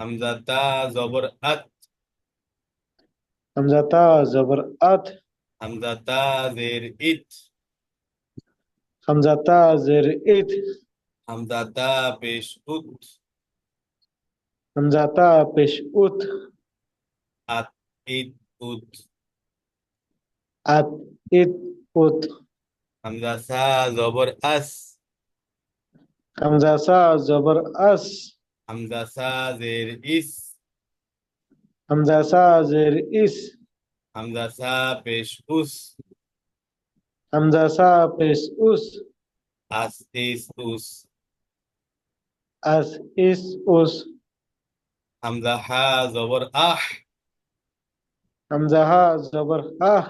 হামজা তা জবর আত। হামজা তা জবর আত। হামজা তা জের ইত। হামজা তা জের ইত। হামজা তা পেশ উত। হামজা তা পেশ উত। আত ইত উত। আত ইত উত। হামজা সা জবর আস। হামজা সা জবর আস। হামজা সা জের ইস হামজা সা জের ইস হামজা সা পেশ উস হামজা সা পেশ উস আস ইস উস আস ইস উস হামজা হা জবর আহ হামজা হা জবর আহ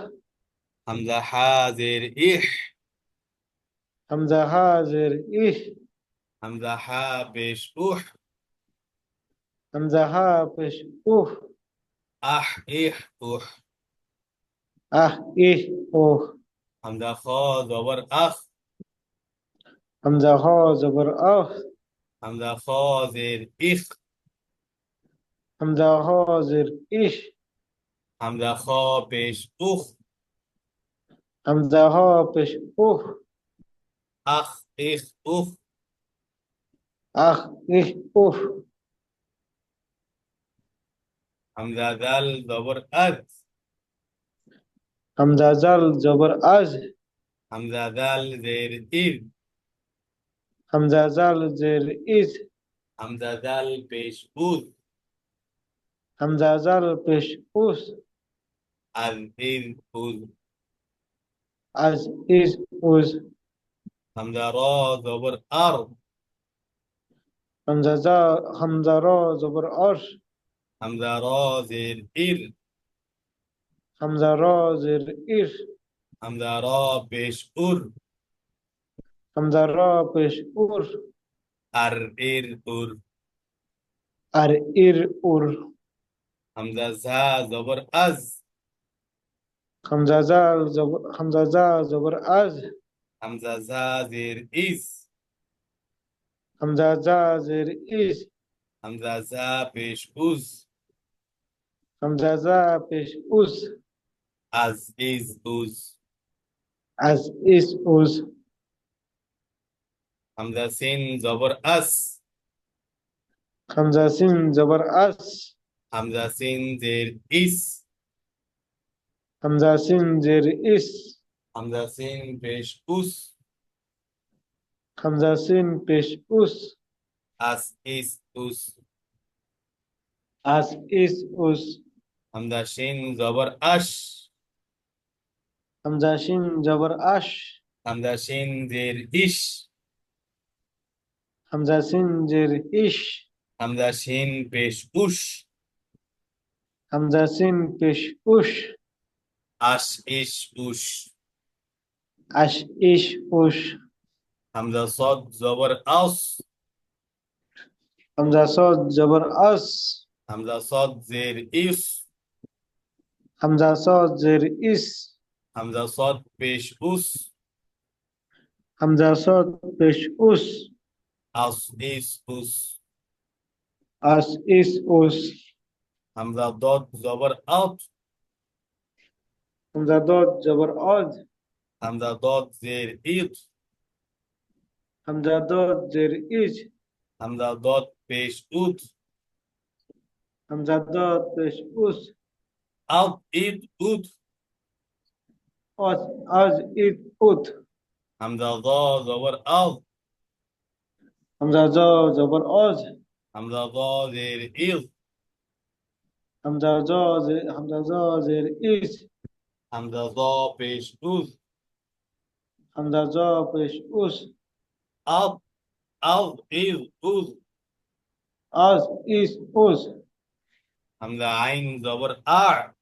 হামজা হা জের ইহ হামজা হা জের ইহ হামজা হা পেশ উহ হামজা হা পেশ উহ আহ ইহ উহ আহ ইহ উহ হামজা খ জবর আখ হামজা হ জবর আহ হামজা খ জের ইখ হামজা হ জের ইহ হামজা খ পেশ উখ হামজা হ পেশ উহ আখ ইখ উখ আহ ইহ উহ হামজা দাল জবর আজ হামজা জাল জবর আজ হামজা দাল জের ইর হামজা জাল জের ইজ হামজা দাল পেশ উদ হামজা জাল পেশ উস আজ ইর উদ আজ ইজ উজ হামজা র জবর আর হামজা জা হামজা র জবর অর হামজা র জের ইর। হামজা র জের ইর। হামজা র পেশ উর। হামজা র পেশ উর। আর ইর উর। আর ইর উর। হামজা ঝা জবর আজ। হামজা জাল জবর হামজা জা জবর আজ। হামজা ঝা জের ইস হামজা জা জের ইজ। হামজা ঝা পেশ উজ। Hamzaza peş uz. As is uz. As is uz. Hamza sin zabar as. Hamza sin zabar as. Hamza sin zer is. Hamza sin zer is. Hamza sin peş us. Hamza sin peş us. As is us. As is us. উস আস ইস উস আস ইজ উস হামজা সিন জবর আশ হামজা সিন জবর আশ হামজা সিন জের ইশ হামজা সিন জের ইশ হামজা সিন পেশ উশ হামজা সিন পেশ উশ আশ ইশ উশ আশ ইশ উশ হামজা সদ জবর আস হামজা হামজা সদ জের ইস হামজা সদ হামজা পেশ উস হামজা সদ পেশ উস আস ইস উস আস ইস উস হামজা দদ জবর আত হামজা দদ জবর অদ হামজা দদ জের ইদ হামজা দদ জের ইজ হামজা Alt id ud. As as id ud. Hamza za zavar az. Hamza za zavar az. Hamza za zir iz. Hamza za zir, hamza za zir is. Hamza za peş uz. Hamza za peş uz. Alt, alt iz uz. Az iz uz. Hamza ayn zavar ar.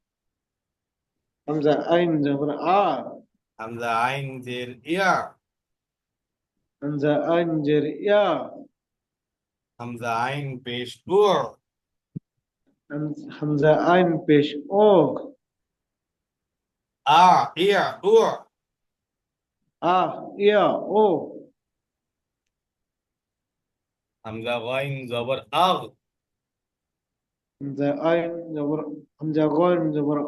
আজ ইজ উস হামজা আইন জবর আ হামজা আইন জবর আ হামজা আইন জের ইয়া হামজা আইন জের ইয়া হামজা আইন পেশ উ হাম- হামজা আইন পেশ ও আ ইয়া উ আ ইয়া ও হামজা গাইন জবর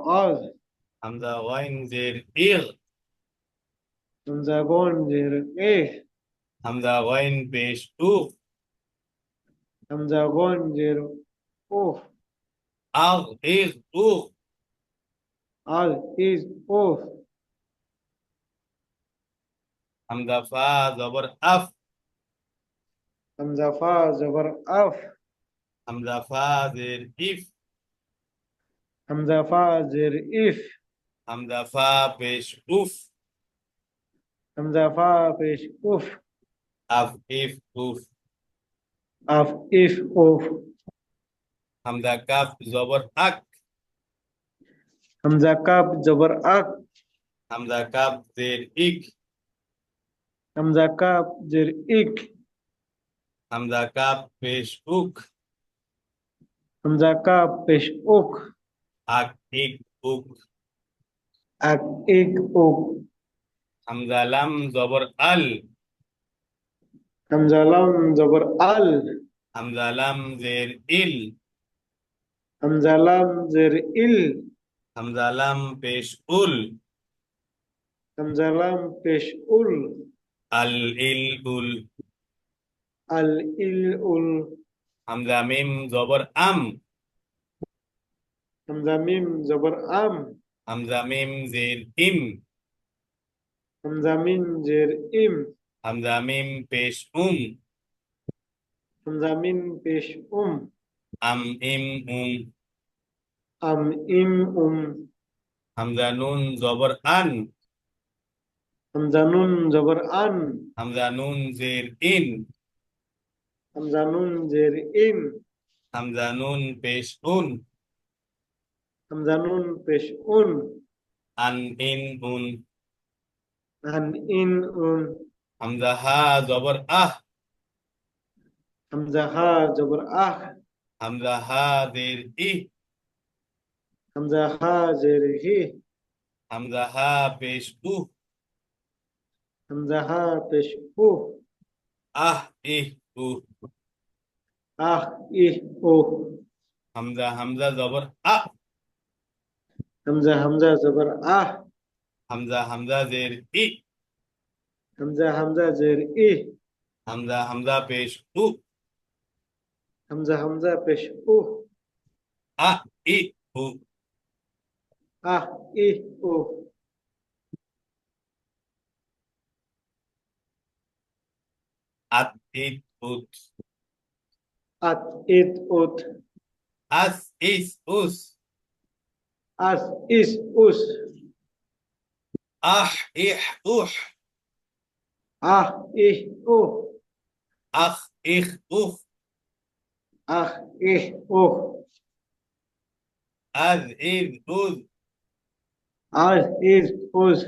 হামজা আইন জবর হামজা গন জবর আজ হামজা ওয়াইন জের ইগ হামজা গন জের এ হামজা ওয়াইন পেশ উ হামজা গন জের ও আগ ইগ উ আল ইজ ও হামজা ফা জবর আফ হামজা ফা জবর আফ হামজা ফা জের ইফ হামজা ফা জের ইফ হামজা ফা পেশ উফ। হামজা ফা পেশ উফ। আফ ইফ উফ। আফ ইফ উফ। হামজা কাফ জবর আক। হামজা কাপ জবর আক। হামজা কাফ জের ইক। হামজা কাপ জের ইক। হামজা কাফ পেশ উক। হামজা কাপ পেশ উক। আক ইক উক। আক ইক উক হামজা লাম জবর আল। হামজা লাম জবর আল। হামজা লাম জের ইল। হামজা লাম জের ইল। হামজা লাম পেশ উল। হামজা লাম পেশ উল। আল ইল উল। আল ইল উল। হামজা মিম জবর আম। হামজা মিম জবর আম। হামজা মিম জের ইম। হামজা মিম জের ইম। হামজা মিম পেশ উম। হামজা মিম পেশ উম। আম ইম উম। আম ইম উম। হামজা নুন জবর আন। হামজা নুন জবর আন। হামজা নুন জের ইন। হামজা নুন জের ইন। হামজা নুন পেশ উন। উন। আন ইন উন। হামজা হা জবর আহ। হামজা হা জবর আহ। হামজা হা জের ই হামজা হা জের হি। হামজা হা পেশ উ হামজা হা পেশ উ আহ ইহ উ আহ ইহ ও হামজা হামজা জবর আ হামজা হামজা জবর আহ হামজা হামজা জের ই হামজা হামজা জের ই হামজা হামজা পেশ উ হামজা হামজা পেশ উ আ ই উ আহ ইহ ও আত ইত উত আত ইত উত আস ইস উস আস ইস উস আহ ইহ উহ আহ ইহ ও আখ ইখ উখ আহ ইহ ও আজ ইজ উজ আজ ইজ উজ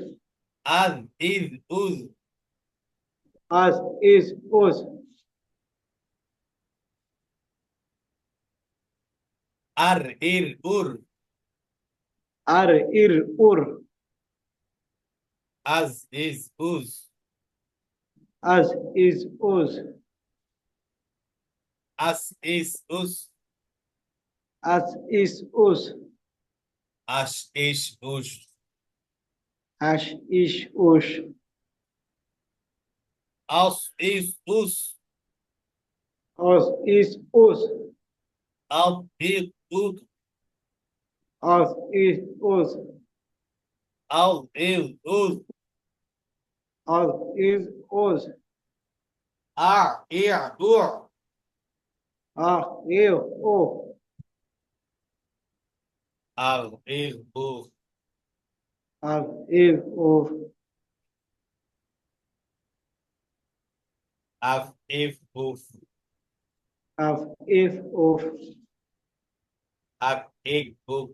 আজ ইজ উজ আজ ইজ উজ আর ইর উর আর ইর উর আজ ইজ উজ আজ ইজ উজ আস ইস উস আজ ইজ উজ আশ ইশ উস আশ ইশ উশ আস ইস উস অস ইজ উজ আব ইজ উজ অস ইজ উজ আল ইজ উজ অস ইজ উজ আ ইয়া উর আহ ইউ ও আল ইজ উজ আজ ইজ উজ আফ ইফ উফ আফ ইজ উফ আক ইক উক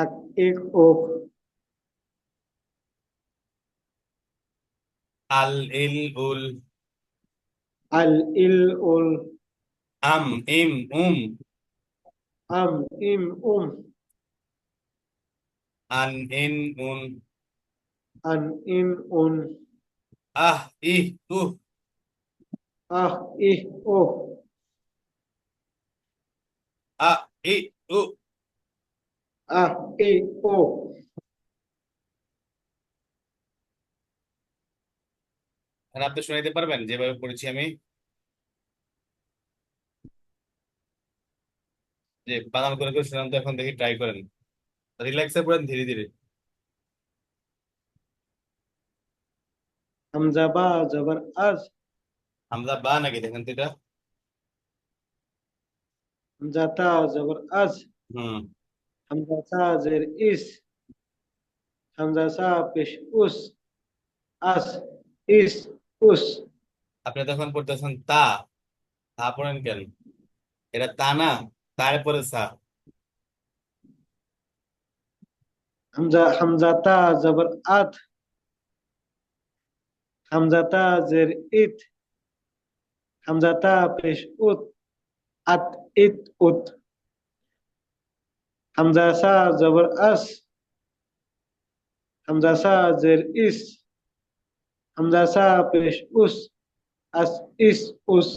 ak ek ok. Al il ul. Al il ul. Am im um. Am im um. An in un. An in un. Ah ih uh ah ih uh ah ih uh আহ ই ও এখন আপনি শুনাইতে পারবেন যেভাবে পড়েছি আমি। যে বানান করে করে শুনান তো এখন দেখি ট্রাই করেন। রিল্যাক্সে পড়েন ধীরে ধীরে। হামজা বা জবর আজ। হামজা বা নাকি দেখেন তো এটা। হামজা তা জবর আজ। হুম। হামজা সা জের ইস হামজা সা পেশ উস আস ইস উস আপনি তখন পড়তেছেন তা তা পড়েন কেন? এটা তা না তারপরে সা। হামজা হামজা তা জবর আত হামজা তা জের ইত হামজা তা পেশ উত আত ইত উত। হামজা সা জবর আস হামজা সা জের ইস হামজা সা পেশ উস আস ইস উস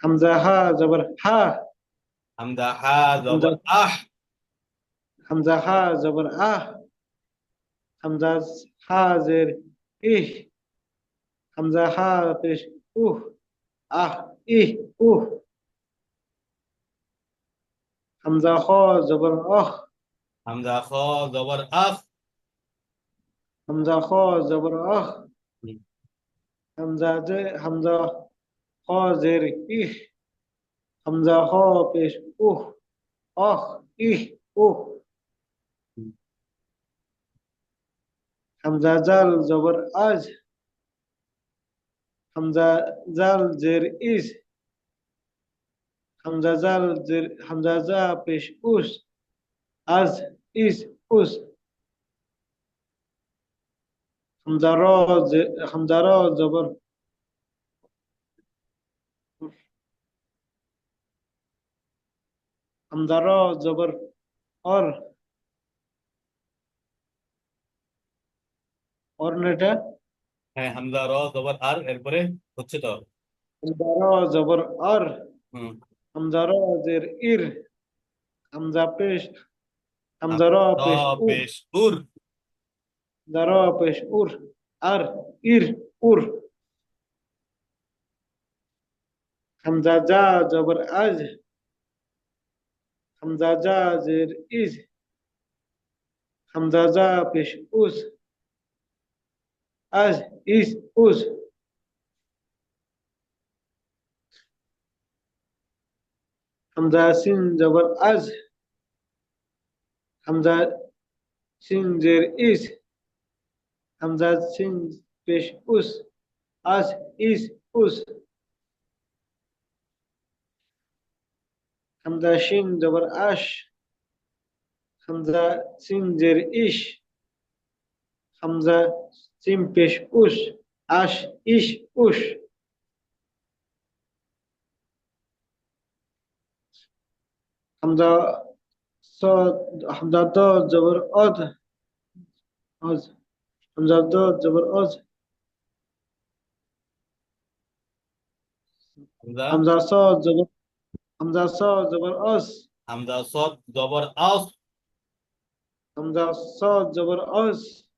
হামজা হা জবর হা হামজা হা জবর আহ হামজা হা জবর আহ হামজা হা জের ইহ হামজা হা পেশ উহ আহ ইহ উহ হামজা খ জবর অহ হামজা খ জবর আখ হামজা খ জবর অহ হুম। হামজা জে হামজা খ জের ইহ হামজা খ পেশ উহ অহ ইহ উহ হুম। হামজা জাল জবর আজ হামজা জাল জের ইস হামজা জাল জের হামজা জা পেশ উস আজ ইস উস হামজা র জে- হামজা র জবর হামজা র জবর অর অর না এটা হ্যাঁ হামজা র জবর আর এরপরে হচ্ছে তো? হামজা র জবর অর হুম। হামজা র জের ইর হামজা পেশ হামজা র র পেশ উর পেশ উর হামজা র পেশ উর আর ইর উর হামজা জা জবর আজ হামজা জা জের ইজ হামজা জা পেশ উস আজ ইস উস হামজা সিন জবর আজ হামজা সিন জের ইস হামজা সিন পেশ উস আজ ইস উস হামজা শিন জবর আশ হামজা সিন حمزة صاد حمزة دو جبر أد أز حمزة دو جبر أز حمزة صاد جبر حمزة صاد جبر أس حمزة صاد جبر أس حمزة صاد جبر أس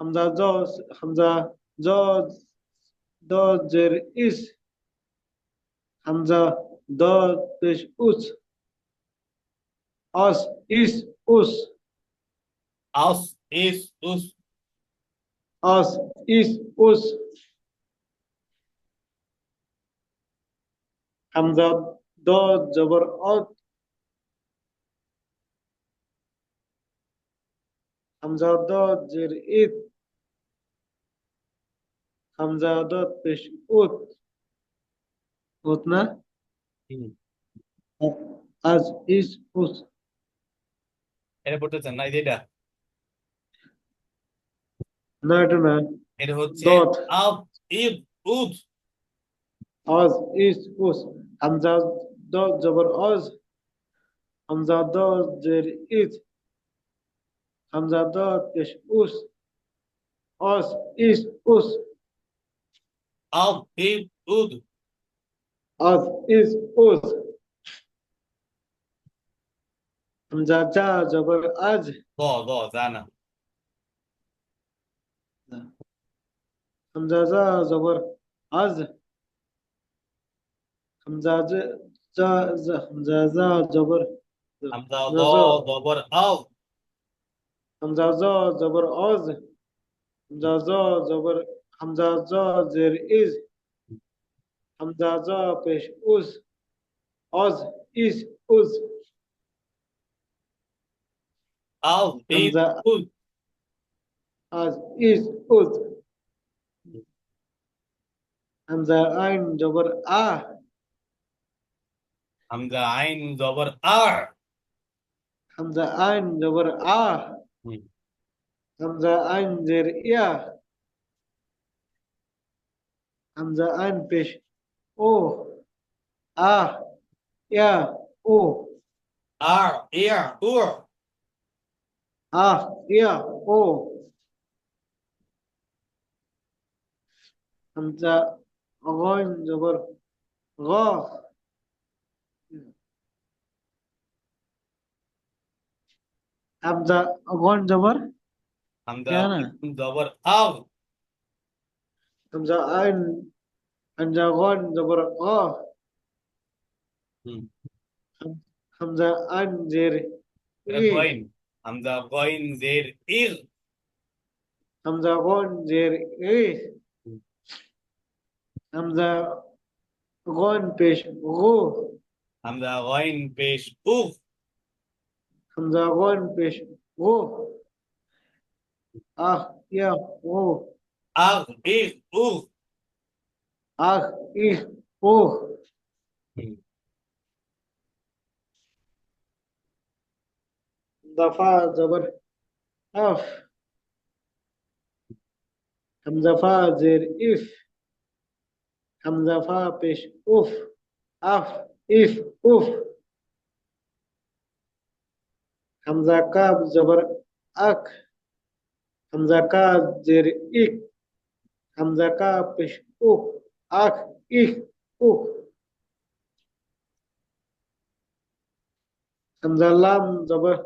حمزة جوز حمزة جوز دو جر إس حمزة دو پیش اوت অস ইস উস আস ইস উস অস ইস উস হামজা দ জবর অদ হামজা দ জের ইদ হামজা দ পেশ উত উত না হুম। আজ ইস উস এটা পড়তেছেন না এই যে এটা। না এটা না এটা হচ্ছে আব ইদ উদ। আজ ইস উস হামজা দ জবর আজ হামজা দ জের ইদ হামজা দ পেশ উস আজ ইস উস। আব ইদ উদ। আজ ইজ উজ হামজা জা জবর আজ দ দ জানা হামজা জা জবর আজ হামজা জা জা জা হামজা জা জবর হামজা দ জ, জ। জবর আল হামজা জ জবর অজ Hamza Av, beyt, Hamza. uz. Az, is, uz. Hamza, ayn, jabr, a. Hamza, ayn, jabr, a. Hamza, ayn, jabr, a. Hmm. Hamza, ayn, zer, ya. Hamza, ayn, pesh, o. A, ya, o. Ar, ear, ur. আইন জের ইয়া হামজা আইন পেশ ও আ ইয়া ও আর ইয়ার উর আ ইয়া ও হামজা গইন জবর গ হামজা গইন জবর হামজা কেন? আইন জবর আল হামজা আইন হামজা গইন জবর গ হুম। হামজা আইন জের এটা ই গইন হামজা গইন জের ইর হামজা গইন জের ই হুম। হামজা গইন পেশ গো হামজা গইন পেশ উফ হামজা গইন পেশ গো আহ ইয়া ও আগ ইগ উফ আহ ই ও হুম। দফা জবর আফ হামজা ফা জের ইফ হামজা ফা পেশ উফ আফ ইফ উফ হামজা কাব জবর আক হামজা কা জের ইক হামজা কা পেশ উক আক ইক উক হামজা লাম জবর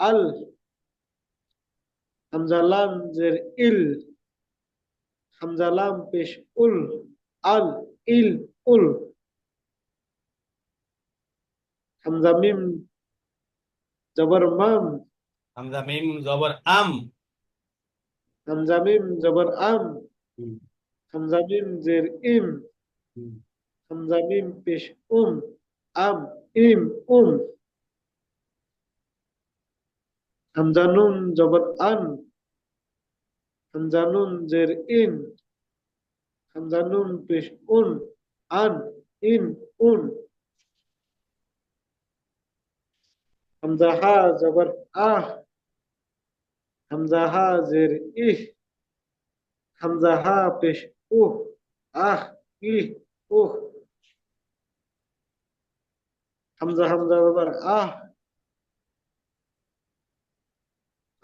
আল হামজা লাম জের ইল হামজা লাম পেশ উল আল ইল উল। হামজা মিম জবর মাম। হামজা মিম জবর আম। হামজা মিম জবর আম। হুম। হামজা মিম জের ইম। হুম। হামজা মিম পেশ উম। আম ইম উম। হামজা নুন জবর আন হামজা নুন জের ইন হামজা নুন পেশ উন আন ইন উন হামজা হা জবর আহ হামজা হা জের ইহ হামজা হা পেশ উহ আহ ইহ উহ হামজা হামজা জবর আহ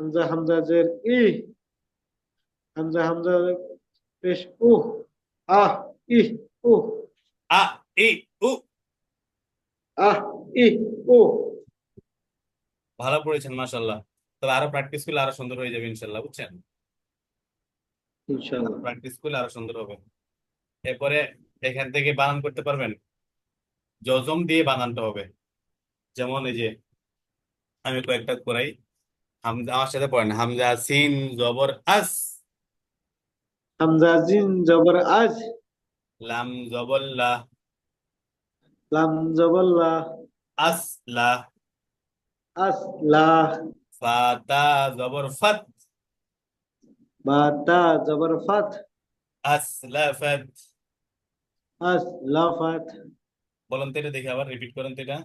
হামজা হামজা জের ই হামজা হামজা পেশ উহ আহ ইহ উহ আ ই উ। আহ ইহ উহ ভালো পড়েছেন মাশাল্লাহ তবে আরও প্র্যাকটিস করলে আরও সুন্দর হয়ে যাবে ইনশাল্লাহ বুঝছেন? ইনশাআল্লাহ। প্র্যাকটিস করলে আরও সুন্দর হবে। এরপরে এখান থেকে বানান করতে পারবেন। জজম দিয়ে বানানটা হবে। যেমন এই যে আমি কয়েকটা করাই। হামজা আমার সাথে পড়েন। হামজা সিন জবর আস হামজা জিন জবর আজ। লাম জবর লা লাম জবর লা আস লা আস লা ফাতা জবর ফাত। বা তা জবর ফাত। আসলাফাত। আস লাফাত বলুন তো এটা দেখি আবার রিপিট করেন তো এটা।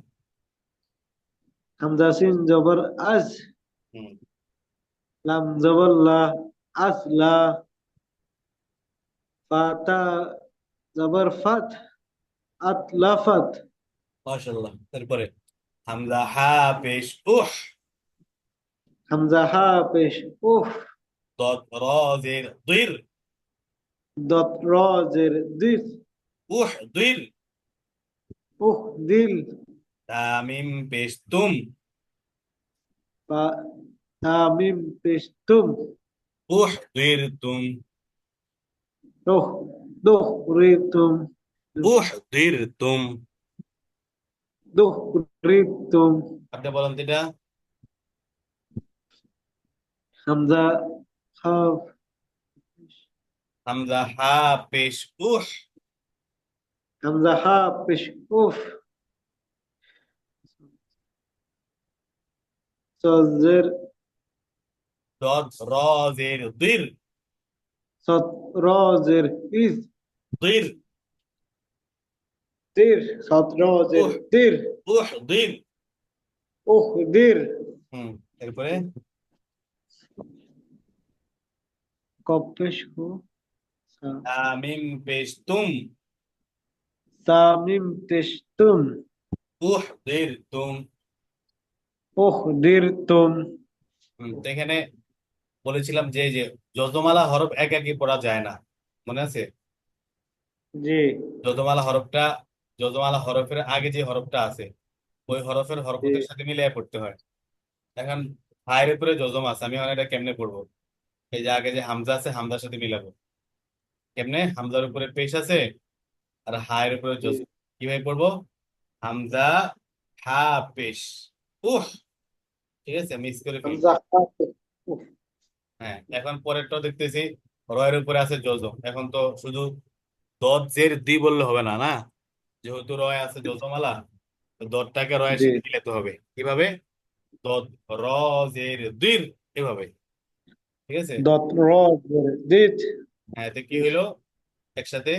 হামজা সিন জবর আজ। লাম জবল্লা আসলা ফাতা জবর ফাত আতলাফাত মাশাআল্লাহ তারপরে হামজা হা পেশ উহ হামজা হা পেশ উহ দত র জের দির। দত র জের দির। উহ দিল। উহ দিল। তামিম পেশ তুম। বা তামিম পেশ তুম উহদিরতুম দুহ দুহ রি তুম উহদিরতুম দুহ রি তুম আপনি বলেন তো এটা হামজা খাফ হামজা হা পেশ উহ হামজা হা পেশ উফ সজের দদ র দির। সত রজের ইজ। দির। দির সত রজের উহ। দির। উহ দির। হুম এরপরে? কব পেশ হু সা। তামিম পেশ তুম। তামিম পেশ তুম। উহ দির তুম। তো এখানে বলেছিলাম যে যে যজমালা হরফ এক একই পড়া যায় না মনে আছে? জি। যজমালা হরফটা যজমালা হরফের আগে যে হরফটা আছে ওই হরফের সাথে মিলিয়ে পড়তে হয়। এখন হায়ের উপরে যজম আছে আমি এখন এটা কেমনে পড়ব? এই যে আগে যে হামজা আছে হামজার সাথে মিলাবো। কেমনে? হামজার উপরে পেশ আছে আর হায়ের উপরে জি। যজম কীভাবে পড়ব? হামজা হা পেশ। উহ ঠিক আছে মিস করে উফ। হ্যাঁ এখন পরেরটা দেখতেছি রয়ের উপরে আছে যজম এখন তো শুধু জের দি বললে হবে না না? যেহেতু রয় আছে যজমালা তো দদটাকে রয়ের। সাথে মিলাতে হবে। কীভাবে? দদ র জের দির এভাবে। ঠিক আছে? দত দিত হ্যাঁ এতে কি হইল? একসাথে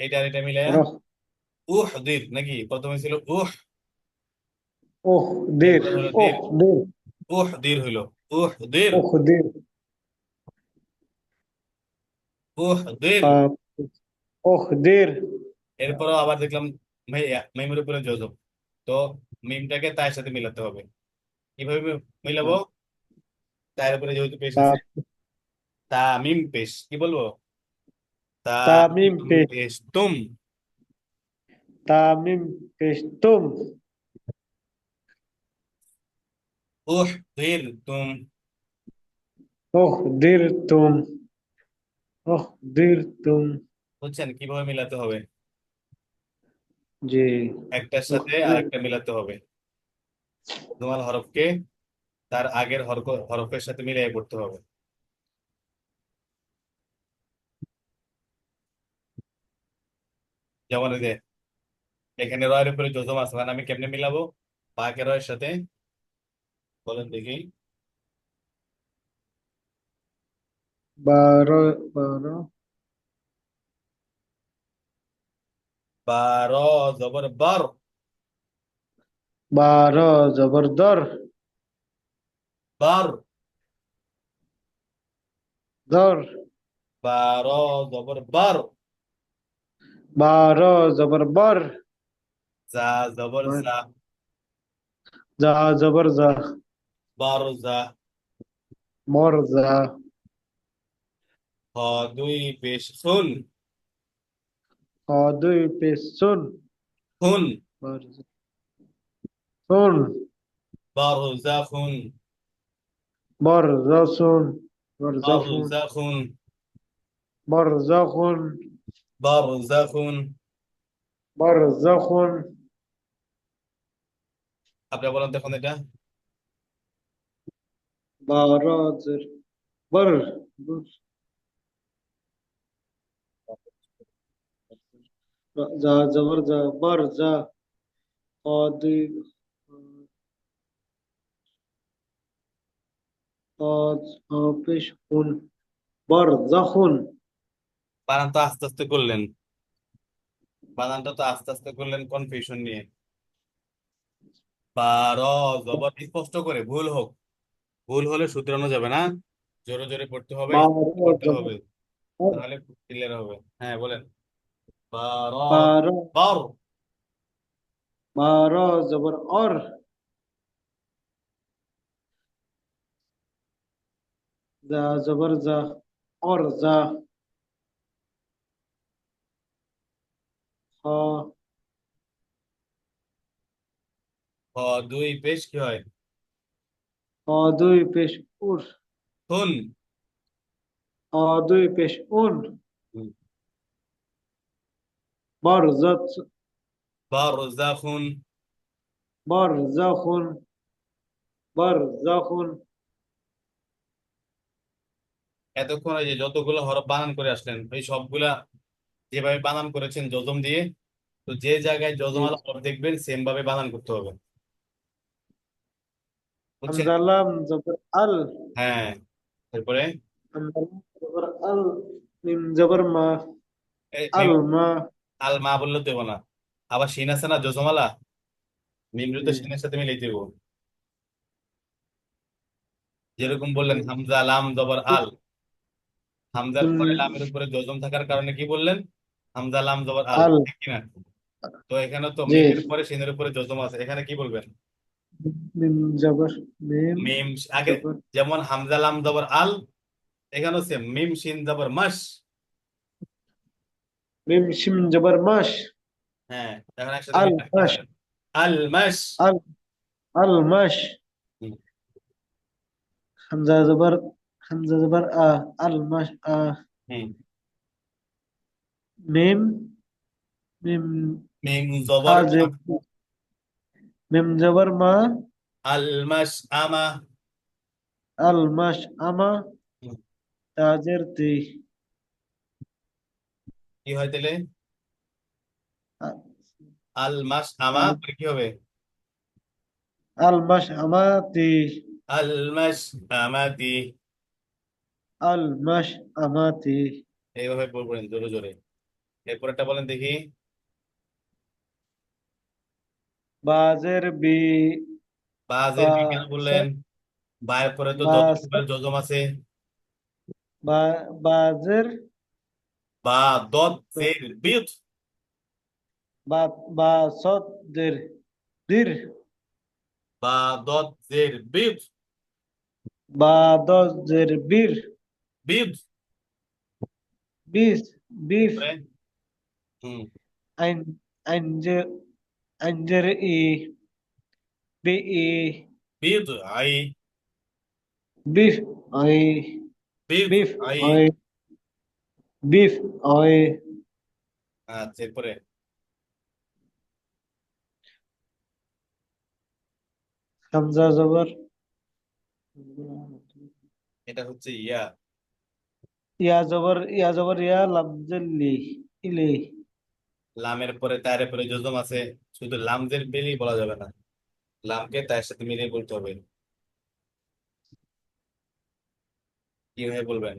এটা আর এটা মিলে উহ দির নাকি? প্রথমে ছিল উহ। উহ দির উহ দির উহ দির হইল। উহ দির উহ দির উহ দির উহ দির এরপরও আবার দেখলাম মিমের উপরে যজম তো মিমটাকে তার সাথে মিলাতে হবে। কীভাবে মিলাবো? তার উপরে যেহেতু পেশ আছে। তা মিম পেশ কি বলব? তা তামিম পেশ। পেশ তুম। তামিম পেশ তুম। উহ দির তুম বুঝছেন? কীভাবে মিলাতে হবে? জি। একটার সাথে উহ, আরেকটা মিলাতে হবে। তোমার হরফকে তার আগের হরফ হরফের সাথে মিলিয়ে পড়তে হবে। যেমন যে এখানে রয়ের উপরে যজম আছে মানে আমি কেমনে মিলাবো? বাকে রয়ের সাথে বলেন দেখি। বারো বারো। বার জবর বার বারো জবরদর বার দর। বার জবর বার। বারো জবর বর। জা জবর বার। জা জা জবর জা বার জা মর জা হ দুই পেশ খুন হ দুই পেশ সুন খুন বার জা। সুন বার জা খুন বর জা সুন বর জা বর যা হ দুই হ হ পেশ খুন বর বানান তো আস্তে আস্তে করলেন। বানানটা তো আস্তে আস্তে করলেন কনফিউশন নিয়ে। বার, জবর স্পষ্ট করে, ভুল হোক। ভুল হলে শুধরানো যাবে না। জোরে জোরে পড়তে হবে পড়তে হবে। তাহলে ক্লিয়ার হবে। হ্যাঁ বলেন। বার। বারো। বার। জবর অর। যা জবর যা অর যা। হ দুই পেশ কি হয়? হ দুই পেশ উর। হুন হ দুই পেশ উন। বারজাত বারজাখুন। বারজাখুন। বারজাখুন। এতক্ষণ যে যতগুলো হরফ বানান করে আসলেন ওই সবগুলা যেভাবে বানান করেছেন যজম দিয়ে তো যে জায়গায় যজমালা হরফ দেখবেন সেম ভাবে বানান করতে হবে। হামজা জবর আল। হ্যাঁ তারপরে? জবর আল মিম জবর মা আল মা। আল মা বললে দেবো না। আবার শিন আছে না শিনের সাথে দেবো। যেরকম বললেন হামজা লাম জবর আল। হামজার পরে লামের উপরে যজম থাকার কারণে কি বললেন? হামজা লাম জবর আল। ঠিক কিনা? তো এখানে তো। মিমের পরে শিনের উপরে যজম আছে। এখানে কি বলবেন? মিম জবর মিম মিম আগে যেমন হামজা লাম জবর আল এখানেও সেম মিম শিন জবর মাস। মিম শিম জবর মাস। হ্যাঁ এখন একসাথে আল মাস। আল মাস। আল আল মাস। হামজা জবর হামজা জবর আ আল মাস আ। মিম মিম মিম জবর আজে মিম জবর মা আল মাস আমা আল মাস আমা। তাজের তি কি হয় তাহলে? আল মাস আমা কি হবে? আল মাস আমাতি আল মাস আমাতি আল মাস আমাতি এইভাবে বলবেন জোরে জোরে। এরপরটা বলেন দেখি। বাজের বি বাজের কি কেন বললেন। বায়ের পরে তো বা- যজম আছে। বা বাজের বা দত জের বিদ বা বা সদের দির বা দত জের বিদ বা দজের বীর। বিদ বিস বিফ হুম। আইন আইনজের আইনজের বিফ বিফ আই আই বিফ আই আচ্ছা এরপরে হামজা জবর এটা হচ্ছে ইয়া. ইয়া জবর ইয়া জবর ইয়া লামজেল্লি ইলি লামের পরে তায়ের পরে যজম আছে শুধু লামজের বেলি বলা যাবে না। লামকে তায়ের সাথে মিলিয়ে বলতে হবে। কীভাবে বলবেন?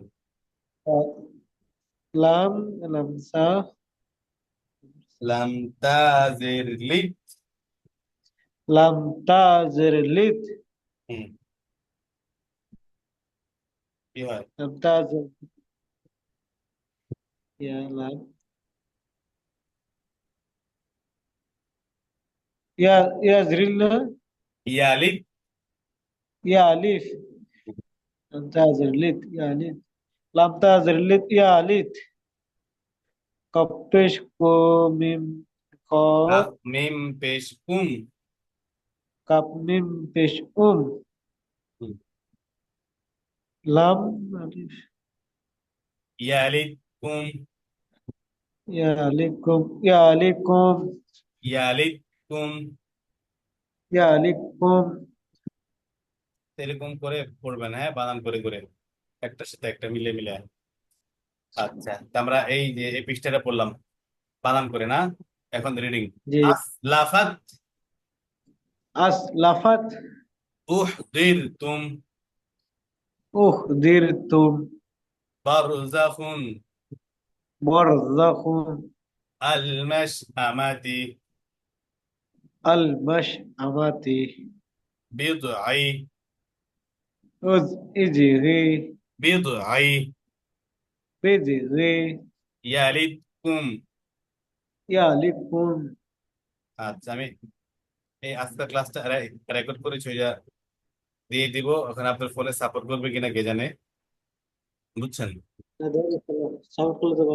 লাম লামসা লাম তাজের লিত। লাম তাজের লিত। হুম। কি হয়? লাম তাজের ইয়া লাম। ইয়া ইয়া জরিল্লা ইয়ালিত ইয়া আলিফ লাম তাজের লিত ইয়া আলিফ লাম তাজের লিত ইয়া আলিফ কপেশ কো মিম ক কাফ মিম পেশ কুম কাপ মিম পেশ উম হুম। লাম আলিফ ইয়ালিত কুম ইয়া কুম আলিকুম এরকম করে পড়বেন হ্যাঁ বানান করে করে। একটার সাথে একটা মিলে মিলে আচ্ছা আমরা এই যে এই পৃষ্ঠাটা পড়লাম। বানান করে না? এখন রিডিং আসলাফাত আসলাফাত উহদিরতুম উখদিরতুম বারজাখুন। আল-মাশআমাতি। বিদআই উজ ইজরি বিদআই বিজরি ইয়ালিদকুম ইয়া আলিকুম আচ্ছা আমি এই আজকের ক্লাসটা রেকর্ড করেছি ওইটা দিয়ে দিব। ওখানে আপনার ফোনে সাপোর্ট করবে কিনা কে জানে? বুঝছেন? সাউন্ড